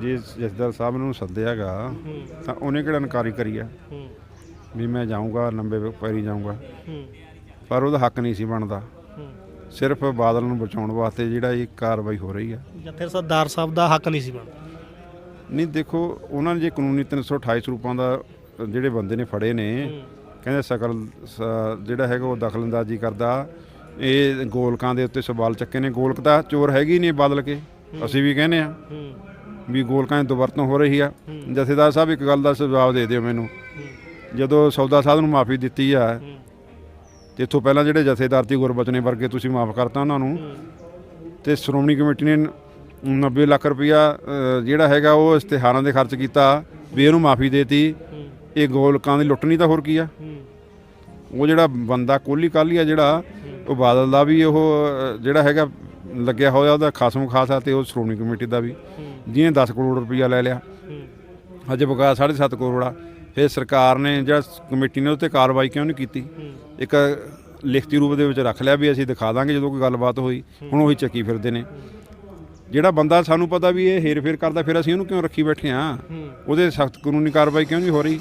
ਜੇ ਜਸਦਰ ਸਾਹਿਬ ਨੂੰ ਸੱਦਿਆਗਾ ਤਾਂ ਉਹਨੇ ਕਿਹੜਾ ਇਨਕਾਰੀ ਕਰੀ ਆ? ਹੂੰ। ਵੀ ਮੈਂ ਜਾਊਂਗਾ ਲੰਬੇ ਪੈਰੀ ਜਾਊਂਗਾ। ਪਰ ਉਹਦਾ ਹੱਕ ਨਹੀਂ ਸੀ ਬਣਦਾ। ਸਿਰਫ ਬਾਦਲ ਨੂੰ ਬਚਾਉਣ ਵਾਸਤੇ ਜਿਹੜਾ ਇਹ ਕਾਰਵਾਈ ਹੋ ਰਹੀ ਆ। ਜੱਥੇ ਸਰਦਾਰ ਸਾਹਿਬ ਦਾ ਹੱਕ ਨਹੀਂ ਸੀ ਬਣਦਾ। ਨਹੀਂ ਦੇਖੋ ਉਹਨਾਂ ਨੇ ਜੇ ਕਾਨੂੰਨੀ 328 ਸਰੂਪਾਂ ਦਾ ਜਿਹੜੇ ਬੰਦੇ ਨੇ ਫੜੇ ਨੇ ਕਹਿੰਦੇ ਸਕਲ ਜਿਹੜਾ ਹੈਗਾ ਉਹ ਦਖਲਅੰਦਾਜ਼ੀ ਕਰਦਾ। ਇਹ ਗੋਲਕਾਂ ਦੇ ਉੱਤੇ ਸਵਾਲ ਚੱਕੇ ਨੇ। ਗੋਲਕ ਤਾਂ ਚੋਰ ਹੈਗੀ ਨਹੀਂ ਬਦਲ ਕੇ ਅਸੀਂ ਵੀ ਕਹਿੰਦੇ ਆ ਵੀ ਗੋਲਕਾਂ ਦੀ ਦੁਵਰਤੋਂ ਹੋ ਰਹੀ ਆ। ਜਥੇਦਾਰ ਸਾਹਿਬ ਇੱਕ ਗੱਲ ਦਾ ਜਵਾਬ ਦੇ ਦਿਓ ਮੈਨੂੰ। ਜਦੋਂ ਸੌਦਾ ਸਾਧ ਨੂੰ ਮਾਫੀ ਦਿੱਤੀ ਆ ਤੇ ਇੱਥੋਂ ਪਹਿਲਾਂ ਜਿਹੜੇ ਜਥੇਦਾਰ ਸੀ ਗੁਰਬਚਨੇ ਵਰਗੇ ਤੁਸੀਂ ਮਾਫ ਕਰਤਾ ਉਹਨਾਂ ਨੂੰ। ਤੇ ਸ਼੍ਰੋਮਣੀ ਕਮੇਟੀ ਨੇ 90 ਲੱਖ ਰੁਪਇਆ ਜਿਹੜਾ ਹੈਗਾ ਉਹ ਇਸ਼ਤਿਹਾਰਾਂ ਦੇ ਖਰਚ ਕੀਤਾ ਵੀ ਇਹਨੂੰ ਮਾਫੀ ਦੇਤੀ। ਇਹ ਗੋਲਕਾਂ ਦੀ ਲੁੱਟ ਨਹੀਂ ਤਾਂ ਹੋਰ ਕੀ ਆ। ਉਹ ਜਿਹੜਾ ਬੰਦਾ ਕੋਲੀ ਕਾਲੀ ਆ ਜਿਹੜਾ ਉਹ ਬਾਦਲ ਦਾ ਵੀ ਉਹ ਜਿਹੜਾ ਹੈਗਾ ਲੱਗਿਆ ਹੋਇਆ ਉਹਦਾ ਖਾਸਮ ਖਾਸ ਆ ਤੇ ਉਹ ਸ਼੍ਰੋਮਣੀ ਕਮੇਟੀ ਦਾ ਵੀ। ਜਿਹਨੇ 10 ਕਰੋੜ ਰੁਪਇਆ ਲੈ ਲਿਆ। ਅੱਜ ਬਕਾ 7.5 ਕਰੋੜ ਆ। ਫਿਰ ਸਰਕਾਰ ਨੇ ਜਿਹੜਾ ਕਮੇਟੀ ਨੇ ਉਹ ਤੇ ਕਾਰਵਾਈ ਕਿਉਂ ਨਹੀਂ ਕੀਤੀ? ਇੱਕ ਲਿਖਤੀ ਰੂਪ ਦੇ ਵਿੱਚ ਰੱਖ ਲਿਆ ਵੀ ਅਸੀਂ ਦਿਖਾ ਦਾਂਗੇ ਜਦੋਂ ਕੋਈ ਗੱਲਬਾਤ ਹੋਈ। ਹੁਣ ਉਹੀ ਚੱਕੀ ਫਿਰਦੇ ਨੇ। ਜਿਹੜਾ ਬੰਦਾ ਸਾਨੂੰ ਪਤਾ ਵੀ ਇਹ ਹੇਰ ਫੇਰ ਕਰਦਾ ਫਿਰ ਅਸੀਂ ਉਹਨੂੰ ਕਿਉਂ ਰੱਖੀ ਬੈਠੇ ਆ? ਉਹਦੇ ਸਖਤ ਕਾਨੂੰਨੀ ਕਾਰਵਾਈ ਕਿਉਂ ਨਹੀਂ ਹੋ ਰਹੀ?